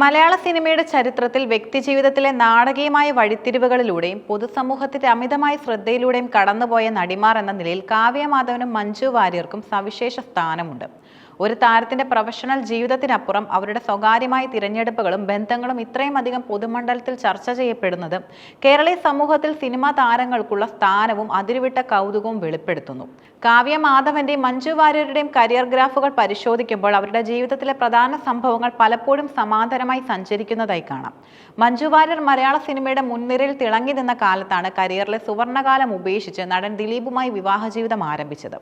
മലയാള സിനിമയുടെ ചരിത്രത്തിൽ വ്യക്തിജീവിതത്തിലെ നാടകീയമായ വഴിത്തിരിവുകളിലൂടെയും പൊതുസമൂഹത്തിന്റെ അമിതമായ ശ്രദ്ധയിലൂടെയും കടന്നുപോയ നടിമാർ എന്ന നിലയിൽ കാവ്യ മാധവനും മഞ്ജു വാര്യർക്കും സവിശേഷ സ്ഥാനമുണ്ട്. ഒരു താരത്തിന്റെ പ്രൊഫഷണൽ ജീവിതത്തിനപ്പുറം അവരുടെ സ്വകാര്യമായ തിരഞ്ഞെടുപ്പുകളും ബന്ധങ്ങളും ഇത്രയും അധികം പൊതുമണ്ഡലത്തിൽ ചർച്ച ചെയ്യപ്പെടുന്നത് കേരളീയ സമൂഹത്തിൽ സിനിമാ താരങ്ങൾക്കുള്ള സ്ഥാനവും അതിരുവിട്ട കൗതുകവും വെളിപ്പെടുത്തുന്നു. കാവ്യ മാധവന്റെയും മഞ്ജു വാര്യരുടെയും കരിയർ ഗ്രാഫുകൾ പരിശോധിക്കുമ്പോൾ അവരുടെ ജീവിതത്തിലെ പ്രധാന സംഭവങ്ങൾ പലപ്പോഴും സമാന്തരമായി സഞ്ചരിക്കുന്നതായി കാണാം. മഞ്ജു വാര്യർ മലയാള സിനിമയുടെ മുൻനിരയിൽ തിളങ്ങി നിന്ന കാലത്താണ് കരിയറിലെ സുവർണകാലം ഉപേക്ഷിച്ച് നടൻ ദിലീപുമായി വിവാഹ ജീവിതം ആരംഭിച്ചത്.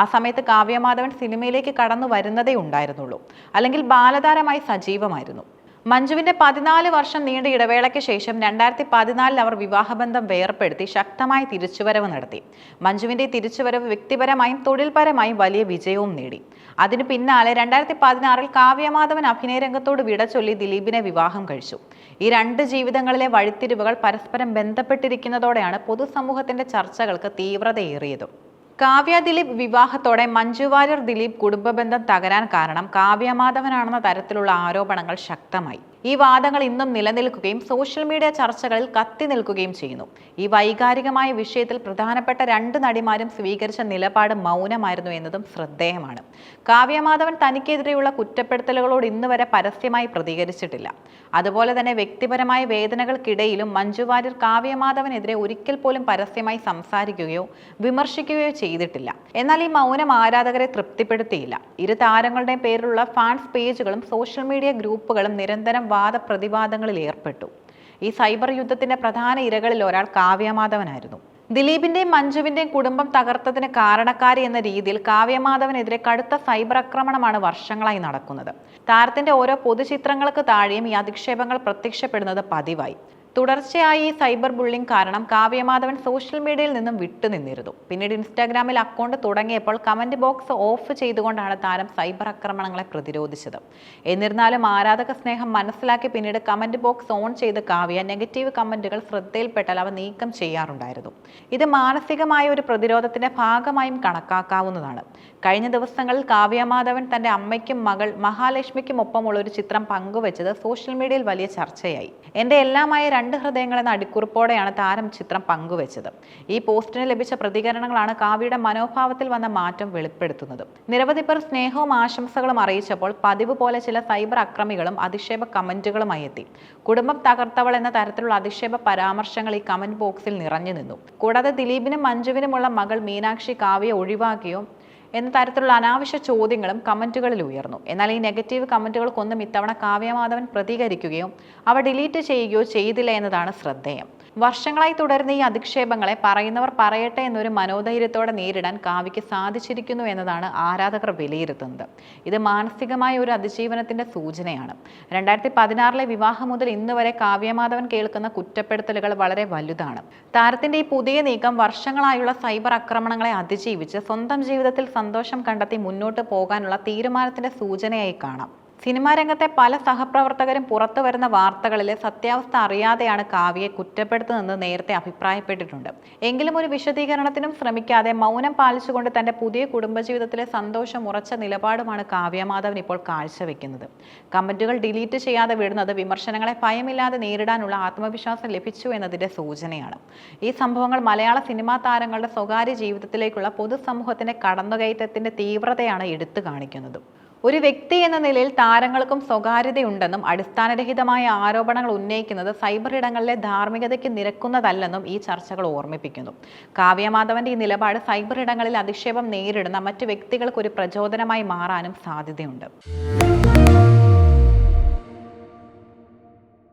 ആ സമയത്ത് കാവ്യമാധവൻ സിനിമയിലേക്ക് കടന്നു വരുന്നതേ ഉണ്ടായിരുന്നുള്ളൂ. അല്ലെങ്കിൽ ബാലതാരമായി സജീവമായിരുന്നു. മഞ്ജുവിന്റെ പതിനാല് വർഷം നീണ്ട ഇടവേളയ്ക്ക് ശേഷം രണ്ടായിരത്തി പതിനാലിൽ അവർ വിവാഹബന്ധം വേർപ്പെടുത്തി ശക്തമായ തിരിച്ചുവരവ് നടത്തി. മഞ്ജുവിന്റെ തിരിച്ചുവരവ് വ്യക്തിപരമായും തൊഴിൽപരമായും വലിയ വിജയവും നേടി. അതിനു പിന്നാലെ രണ്ടായിരത്തി പതിനാറിൽ കാവ്യമാധവൻ അഭിനയ രംഗത്തോട് വിട ചൊല്ലി ദിലീപിനെ വിവാഹം കഴിച്ചു. ഈ രണ്ട് ജീവിതങ്ങളിലെ വഴിത്തിരിവുകൾ പരസ്പരം ബന്ധപ്പെട്ടിരിക്കുന്നതോടെയാണ് പൊതുസമൂഹത്തിന്റെ ചർച്ചകൾക്ക് തീവ്രതയേറിയതും. കാവ്യ ദിലീപ് വിവാഹത്തോടെ മഞ്ജു വാര്യർ ദിലീപ് കുടുംബബന്ധം തകരാൻ കാരണം കാവ്യമാധവനാണെന്ന തരത്തിലുള്ള ആരോപണങ്ങൾ ശക്തമായി. ഈ വാദങ്ങൾ ഇന്നും നിലനിൽക്കുകയും സോഷ്യൽ മീഡിയ ചർച്ചകളിൽ കത്തി നിൽക്കുകയും ചെയ്യുന്നു. ഈ വൈകാരികമായ വിഷയത്തിൽ പ്രധാനപ്പെട്ട രണ്ട് നടിമാരും സ്വീകരിച്ച നിലപാട് മൗനമായിരുന്നു എന്നതും ശ്രദ്ധേയമാണ്. കാവ്യമാധവൻ തനിക്കെതിരെയുള്ള കുറ്റപ്പെടുത്തലുകളോട് ഇന്ന് വരെ പരസ്യമായി പ്രതികരിച്ചിട്ടില്ല. അതുപോലെ തന്നെ വ്യക്തിപരമായ വേദനകൾക്കിടയിലും മഞ്ജു വാര്യർ കാവ്യമാധവനെതിരെ ഒരിക്കൽ പോലും പരസ്യമായി സംസാരിക്കുകയോ വിമർശിക്കുകയോ ചെയ്തിട്ടില്ല. എന്നാൽ ഈ മൗനം ആരാധകരെ തൃപ്തിപ്പെടുത്തിയില്ല. ഇരു താരങ്ങളുടെയും പേരിലുള്ള ഫാൻസ് പേജുകളും സോഷ്യൽ മീഡിയ ഗ്രൂപ്പുകളും നിരന്തരം വാദപ്രതിവാദങ്ങളിൽ ഏർപ്പെട്ടു. ഈ സൈബർ യുദ്ധത്തിന്റെ പ്രധാന ഇരകളിൽ ഒരാൾ കാവ്യമാധവനായിരുന്നു. ദിലീപിന്റെയും മഞ്ജുവിന്റെയും കുടുംബം തകർത്തതിന് കാരണക്കാരി എന്ന രീതിയിൽ കാവ്യമാധവനെതിരെ കടുത്ത സൈബർ ആക്രമണമാണ് വർഷങ്ങളായി നടക്കുന്നത്. താരത്തിന്റെ ഓരോ പൊതുചിത്രങ്ങൾക്ക് താഴെയും ഈ അധിക്ഷേപങ്ങൾ പ്രത്യക്ഷപ്പെടുന്നത് പതിവായി. തുടർച്ചയായി സൈബർ ബുള്ളിംഗ് കാരണം കാവ്യമാധവൻ സോഷ്യൽ മീഡിയയിൽ നിന്നും വിട്ടുനിന്നിരുന്നു പിന്നീട് ഇൻസ്റ്റാഗ്രാമിൽ അക്കൗണ്ട് തുടങ്ങിയപ്പോൾ കമന്റ് ബോക്സ് ഓഫ് ചെയ്തുകൊണ്ടാണ് താരം സൈബർ ആക്രമണങ്ങളെ പ്രതിരോധിച്ചത്. എന്നിരുന്നാലും ആരാധക സ്നേഹം മനസ്സിലാക്കി പിന്നീട് കമന്റ് ബോക്സ് ഓൺ ചെയ്ത് കാവ്യ നെഗറ്റീവ് കമന്റുകൾ ശ്രദ്ധയിൽപ്പെട്ടാൽ അവ നീക്കം ചെയ്യാറുണ്ടായിരുന്നു. ഇത് മാനസികമായ ഒരു പ്രതിരോധത്തിന്റെ ഭാഗമായും കണക്കാക്കാവുന്നതാണ്. കഴിഞ്ഞ ദിവസങ്ങളിൽ കാവ്യമാധവൻ തന്റെ അമ്മയ്ക്കും മകൾ മഹാലക്ഷ്മിക്കും ഒപ്പമുള്ള ഒരു ചിത്രം പങ്കുവച്ചത് സോഷ്യൽ മീഡിയയിൽ വലിയ ചർച്ചയായി. എന്റെ എല്ലാമായ രണ്ട് ഹൃദയങ്ങൾ എന്ന അടിക്കുറിപ്പോടെയാണ് താരം ചിത്രം പങ്കുവച്ചത്. ഈ പോസ്റ്റിന് ലഭിച്ച പ്രതികരണങ്ങളാണ് കാവ്യയുടെ മനോഭാവത്തിൽ വന്ന മാറ്റം വെളിപ്പെടുത്തുന്നത്. നിരവധി പേർ സ്നേഹവും ആശംസകളും അറിയിച്ചപ്പോൾ പതിവ് പോലെ ചില സൈബർ അക്രമികളും അധിക്ഷേപ കമന്റുകളുമായി എത്തി. കുടുംബം തകർത്തവൾ എന്ന തരത്തിലുള്ള അധിക്ഷേപ പരാമർശങ്ങൾ ഈ കമന്റ് ബോക്സിൽ നിറഞ്ഞു നിന്നു. കൂടാതെ ദിലീപിനും മഞ്ജുവിനുമുള്ള മകൾ മീനാക്ഷി കാവ്യ ഒഴിവാക്കിയോ എന്ന തരത്തിലുള്ള അനാവശ്യ ചോദ്യങ്ങളും കമന്റുകളിൽ ഉയർന്നു. എന്നാൽ ഈ നെഗറ്റീവ് കമന്റുകൾക്കൊന്നും ഇത്തവണ കാവ്യമാധവൻ പ്രതികരിക്കുകയോ അവ ഡിലീറ്റ് ചെയ്യുകയോ ചെയ്തില്ല എന്നതാണ് ശ്രദ്ധേയം. വർഷങ്ങളായി തുടരുന്ന ഈ അധിക്ഷേപങ്ങളെ പറയുന്നവർ പറയട്ടെ എന്നൊരു മനോധൈര്യത്തോടെ നേരിടാൻ കാവ്യയ്ക്ക് സാധിച്ചിരിക്കുന്നു എന്നതാണ് ആരാധകർ വിലയിരുത്തുന്നത്. ഇത് മാനസികമായ ഒരു അതിജീവനത്തിന്റെ സൂചനയാണ്. രണ്ടായിരത്തി പതിനാറിലെ വിവാഹം മുതൽ ഇന്ന് വരെ കാവ്യമാധവൻ കേൾക്കുന്ന കുറ്റപ്പെടുത്തലുകൾ വളരെ വലുതാണ്. താരത്തിന്റെ ഈ പുതിയ നീക്കം വർഷങ്ങളായുള്ള സൈബർ ആക്രമണങ്ങളെ അതിജീവിച്ച് സ്വന്തം ജീവിതത്തിൽ സന്തോഷം കണ്ടെത്തി മുന്നോട്ട് പോകാനുള്ള തീരുമാനത്തിന്റെ സൂചനയായി കാണാം. സിനിമാ രംഗത്തെ പല സഹപ്രവർത്തകരും പുറത്തു വരുന്ന വാർത്തകളിലെ സത്യാവസ്ഥ അറിയാതെയാണ് കാവ്യയെ കുറ്റപ്പെടുത്തുന്നതെന്ന് നേരത്തെ അഭിപ്രായപ്പെട്ടിട്ടുണ്ട്. എങ്കിലും ഒരു വിശദീകരണത്തിനും ശ്രമിക്കാതെ മൗനം പാലിച്ചുകൊണ്ട് തന്റെ പുതിയ കുടുംബജീവിതത്തിലെ സന്തോഷം ഉറച്ച നിലപാടുമാണ് കാവ്യമാധവൻ ഇപ്പോൾ കാഴ്ചവെക്കുന്നത്. കമന്റുകൾ ഡിലീറ്റ് ചെയ്യാതെ വിടുന്നത് വിമർശനങ്ങളെ ഭയമില്ലാതെ നേരിടാനുള്ള ആത്മവിശ്വാസം ലഭിച്ചു എന്നതിന്റെ സൂചനയാണ്. ഈ സംഭവങ്ങൾ മലയാള സിനിമാ താരങ്ങളുടെ സ്വകാര്യ ജീവിതത്തിലേക്കുള്ള പൊതുസമൂഹത്തിന്റെ കടന്നുകയറ്റത്തിന്റെ തീവ്രതയാണ് എടുത്തു കാണിക്കുന്നത്. ഒരു വ്യക്തി എന്ന നിലയിൽ താരങ്ങൾക്കും സ്വകാര്യതയുണ്ടെന്നും അടിസ്ഥാനരഹിതമായ ആരോപണങ്ങൾ ഉന്നയിക്കുന്നത് സൈബർ ഇടങ്ങളിലെ ധാർമ്മികതയ്ക്ക് നിരക്കുന്നതല്ലെന്നും ഈ ചർച്ചകൾ ഓർമ്മിപ്പിക്കുന്നു. കാവ്യമാധവന്റെ ഈ നിലപാട് സൈബർ ഇടങ്ങളിൽ അധിക്ഷേപം നേരിടുന്ന മറ്റ് വ്യക്തികൾക്ക് ഒരു പ്രചോദനമായി മാറാനും സാധ്യതയുണ്ട്.